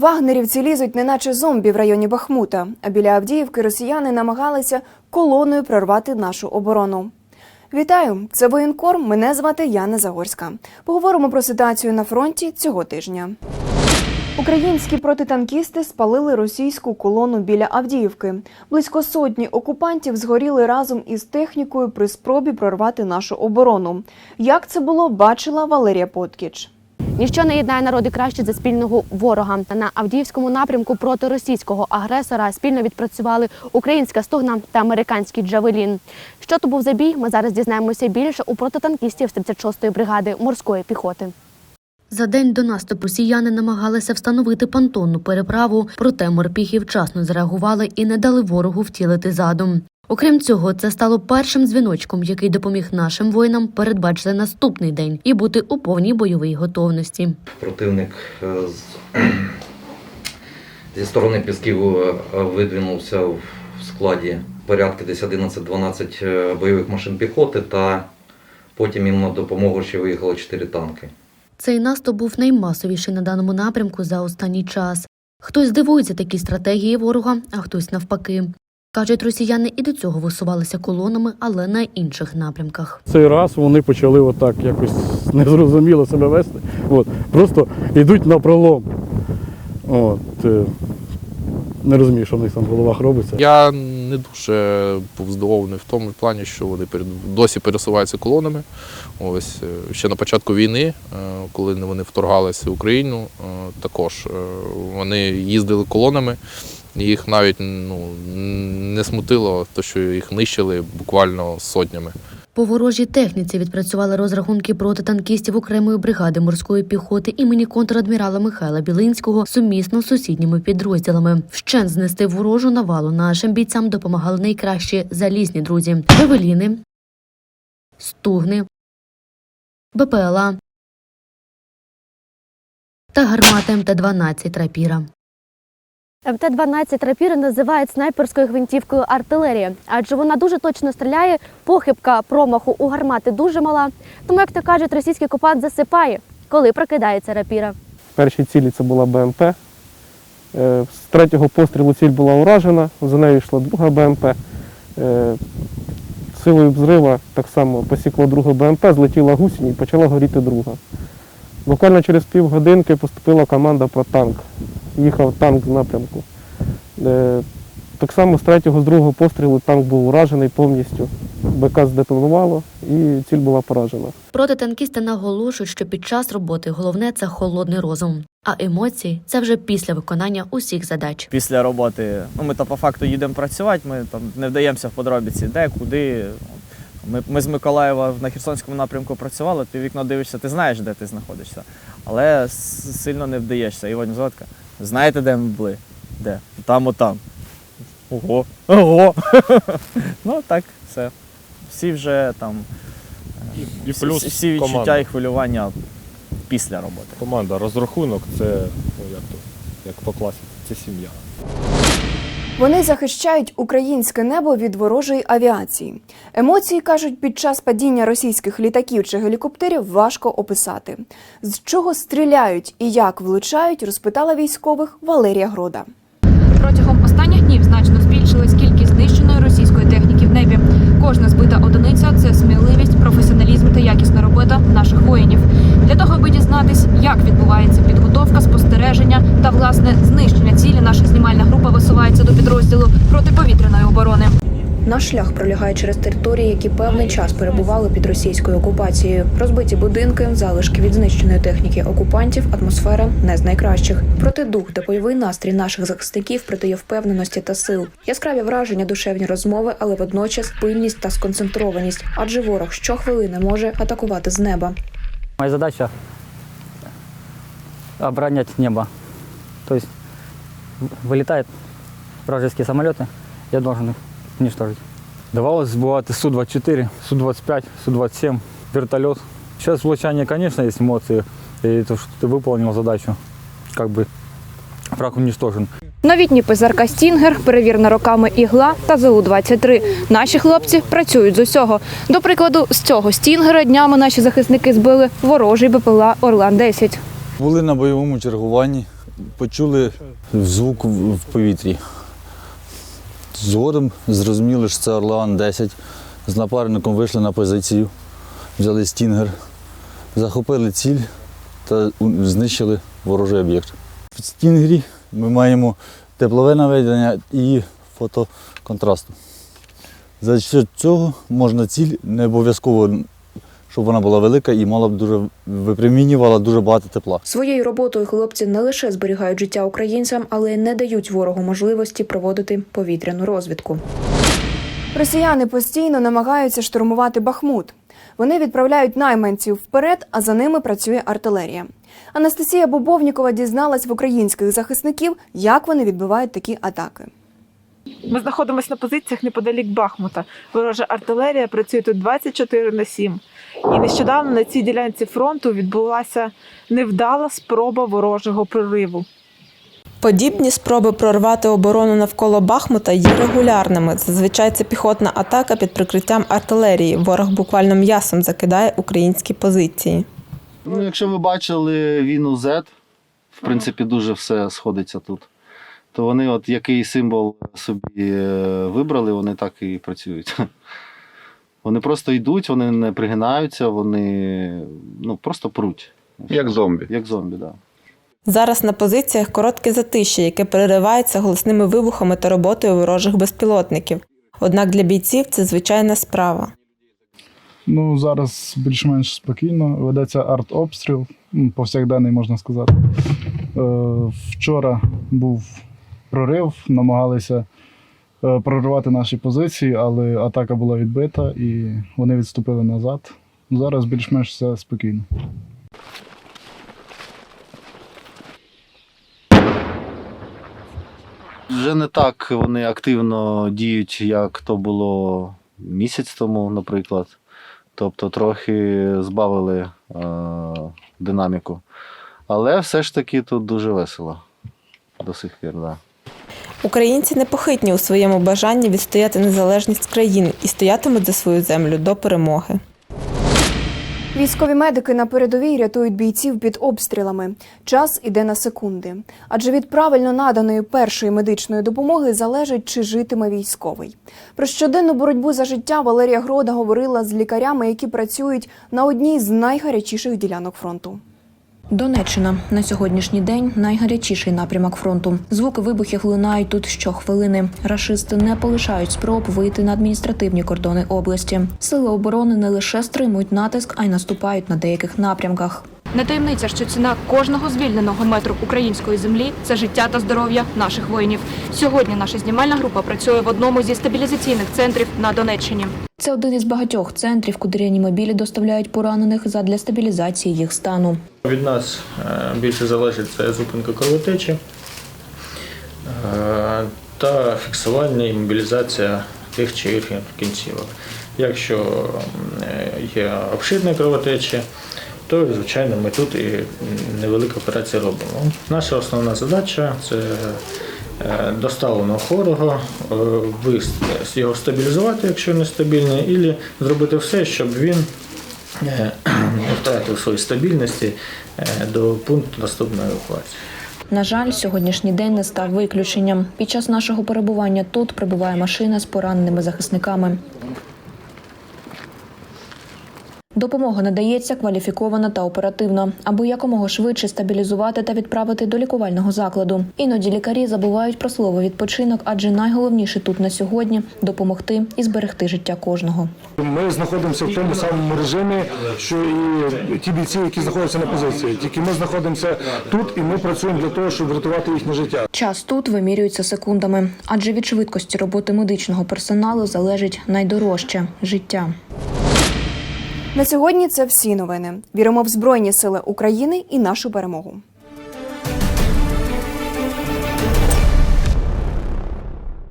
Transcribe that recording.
Вагнерівці лізуть неначе зомбі в районі Бахмута, а біля Авдіївки росіяни намагалися колоною прорвати нашу оборону. Вітаю! Це воєнкор. Мене звати Яна Загорська. Поговоримо про ситуацію на фронті цього тижня. Українські протитанкісти спалили російську колону біля Авдіївки. Близько сотні окупантів згоріли разом із технікою при спробі прорвати нашу оборону. Як це було, бачила Валерія Поткіч. Ніщо не єднає народи краще за спільного ворога. На Авдіївському напрямку проти російського агресора спільно відпрацювали українська стогна та американський джавелін. Що то був за бій? Ми зараз дізнаємося більше у протитанкістів 36-ї бригади морської піхоти. За день до наступу росіяни намагалися встановити понтонну переправу, проте морпіхи вчасно зреагували і не дали ворогу втілити задум. Окрім цього, це стало першим дзвіночком, який допоміг нашим воїнам передбачити наступний день і бути у повній бойовій готовності. Противник е, з- зі сторони Пісків е, видвинувся в складі порядки десь 11-12 е, бойових машин піхоти, та потім їм на допомогу ще виїхало 4 танки. Цей наступ був наймасовіший на даному напрямку за останній час. Хтось дивується такій стратегії ворога, а хтось навпаки. Кажуть, росіяни і до цього висувалися колонами, але на інших напрямках. Цей раз вони почали отак якось незрозуміло себе вести. От, просто йдуть на пролом. От, е, не розумію, що в них там в головах робиться. Я не дуже був здивований в тому плані, що вони перед- досі пересуваються колонами. Ось е, ще на початку війни, е, коли вони вторгалися в Україну, також вони їздили колонами. Їх навіть ну, не смутило, те, що їх нищили буквально сотнями. По ворожій техніці відпрацювали розрахунки протитанкістів окремої бригади морської піхоти імені контрадмірала Михайла Білинського сумісно з сусідніми підрозділами. Вщент знести ворожу навалу нашим бійцям допомагали найкращі залізні друзі: Ревеліни, Стугни, БПЛА та гармати МТ-12 Рапіра. МТ-12 рапіри називають снайперською гвинтівкою артилерії, адже вона дуже точно стріляє, похибка промаху у гармати дуже мала. Тому, як то кажуть, російський окупант засипає, коли прокидається рапіра. першій цілі це була БМП. Е, З третього пострілу ціль була уражена, за нею йшла друга БМП. Е, Силою взрива так само посікло другу БМП, злетіла гусінь і почала горіти друга. Буквально через півгодинки поступила команда про танк. Їхав танк з напрямку. Так само з третього, з другого пострілу танк був уражений повністю. БК здетонувало і ціль була поражена. Протитанкісти наголошують, що під час роботи головне це холодний розум, а емоції це вже після виконання усіх задач. після роботи. Ну, ми то по факту їдемо працювати, ми там не вдаємося в подробиці, де, куди. Ми, ми з Миколаєва на Херсонському напрямку працювали, ти в вікно дивишся, ти знаєш, де ти знаходишся, але сильно не вдаєшся. Іван Зотка. Знаєте, де ми були? Де? Там, отам. Ого. Ого. ну так, все. Всі вже там. е, І всі- плюс всі відчуття команда. і хвилювання після роботи. Команда, розрахунок це ну, як, то, як по класі, це сім'я. Вони захищають українське небо від ворожої авіації. Емоції кажуть, під час падіння російських літаків чи гелікоптерів важко описати. З чого стріляють і як влучають, розпитала військових Валерія Грода. Протягом останніх днів значно збільшилась кількість в небі. Кожна збита одиниця це сміливість, професіоналізм та якісна робота наших воїнів. Для того, аби дізнатись, як відбувається підготовка, спостереження та власне знищення цілі, наша знімальна група висувається до підрозділу протиповітряної оборони. Наш шлях пролягає через території, які певний час перебували під російською окупацією. Розбиті будинки, залишки від знищеної техніки окупантів, атмосфера не з найкращих. Проте дух та бойовий настрій наших захисників придає впевненості та сил. Яскраві враження, душевні розмови, але водночас пильність та сконцентрованість, адже ворог щохвилини може атакувати з неба. Моя задача оборонять небо. То есть в- вылетают вражеские самолеты, я должен их уничтожить. Давалось збивати Су-24, Су-25, Су-27, вертольот. Сейчас влучание, конечно, есть эмоции, и то, что ты выполнил задачу, как бы враг уничтожен. Новітній ПЗРК Стінгер, перевірена роками ігла та ЗУ-23. Наші хлопці працюють з усього. До прикладу, з цього Стінгера днями наші захисники збили ворожий БПЛА Орлан-10. Були на бойовому чергуванні почули звук в в повітрі. Згодом зрозуміли, що це Орлеан 10. З напарником вийшли на позицію, взяли стінгер, захопили ціль та знищили ворожий об'єкт. В стінгері ми маємо теплове наведення і фотоконтрасту. За цього можна ціль не обов'язково, щоб вона була велика і мала б дуже випромінювала дуже багато тепла. Своєю роботою хлопці не лише зберігають життя українцям, але й не дають ворогу можливості проводити повітряну розвідку. Росіяни постійно намагаються штурмувати Бахмут. Вони відправляють найманців вперед, а за ними працює артилерія. Анастасія Бобовнікова дізналась в українських захисників, як вони відбивають такі атаки. Ми знаходимося на позиціях неподалік Бахмута. Ворожа артилерія працює тут 24 на 7. І нещодавно на цій ділянці фронту відбулася невдала спроба ворожого прориву. Подібні спроби прорвати оборону навколо Бахмута є регулярними. Зазвичай це піхотна атака під прикриттям артилерії. Ворог буквально м'ясом закидає українські позиції. Ну, якщо ви бачили війну Z, в принципі, дуже все сходиться тут. То вони, от який символ собі е, вибрали, вони так і працюють. Вони просто йдуть, вони не пригинаються, вони ну, просто пруть. Як зомбі. Як зомбі, так. Да. Зараз на позиціях коротке затишя, яке переривається голосними вибухами та роботою ворожих безпілотників. Однак для бійців це звичайна справа. Ну, зараз більш-менш спокійно. Ведеться арт-обстріл, повсякденний, можна сказати. Е, Вчора був прорив, намагалися е, прорвати наші позиції, але атака була відбита і вони відступили назад. Зараз більш-менш все спокійно. Вже не так вони активно діють, як то було місяць тому, наприклад. Тобто трохи збавили е, динаміку. Але все ж таки тут дуже весело до сих пір. Да. Українці непохитні у своєму бажанні відстояти незалежність країни і стоятимуть за свою землю до перемоги. Військові медики на передовій рятують бійців під обстрілами. Час іде на секунди. Адже від правильно наданої першої медичної допомоги залежить, чи житиме військовий. Про щоденну боротьбу за життя Валерія Грода говорила з лікарями, які працюють на одній з найгарячіших ділянок фронту. Донеччина на сьогоднішній день найгарячіший напрямок фронту. Звуки вибухів лунають тут щохвилини. Рашисти не полишають спроб вийти на адміністративні кордони області. Сили оборони не лише стримують натиск, а й наступають на деяких напрямках. Не таємниця, що ціна кожного звільненого метру української землі це життя та здоров'я наших воїнів. Сьогодні наша знімальна група працює в одному зі стабілізаційних центрів на Донеччині. Це один із багатьох центрів, куди реанімобілі доставляють поранених задля стабілізації їх стану. Від нас е, більше залежить це зупинка кровотечі е, та фіксування і мобілізація тих чи інших кінцівок. Якщо е, є обширна кровотеча, то звичайно ми тут і невелику операцію робимо. Наша основна задача це е, доставленого хворого, е, його стабілізувати, якщо нестабільний, і зробити все, щоб він не втратив свої стабільності е, до пункту наступної евакуації. На жаль, сьогоднішній день не став виключенням. Під час нашого перебування тут прибуває машина з пораненими захисниками. Допомога надається кваліфіковано та оперативно, аби якомога швидше стабілізувати та відправити до лікувального закладу. Іноді лікарі забувають про слово відпочинок, адже найголовніше тут на сьогодні допомогти і зберегти життя кожного. Ми знаходимося в тому самому режимі, що і ті бійці, які знаходяться на позиції. Тільки ми знаходимося тут, і ми працюємо для того, щоб врятувати їхнє життя. Час тут вимірюється секундами, адже від швидкості роботи медичного персоналу залежить найдорожче життя. На сьогодні це всі новини. Віримо в Збройні Сили України і нашу перемогу.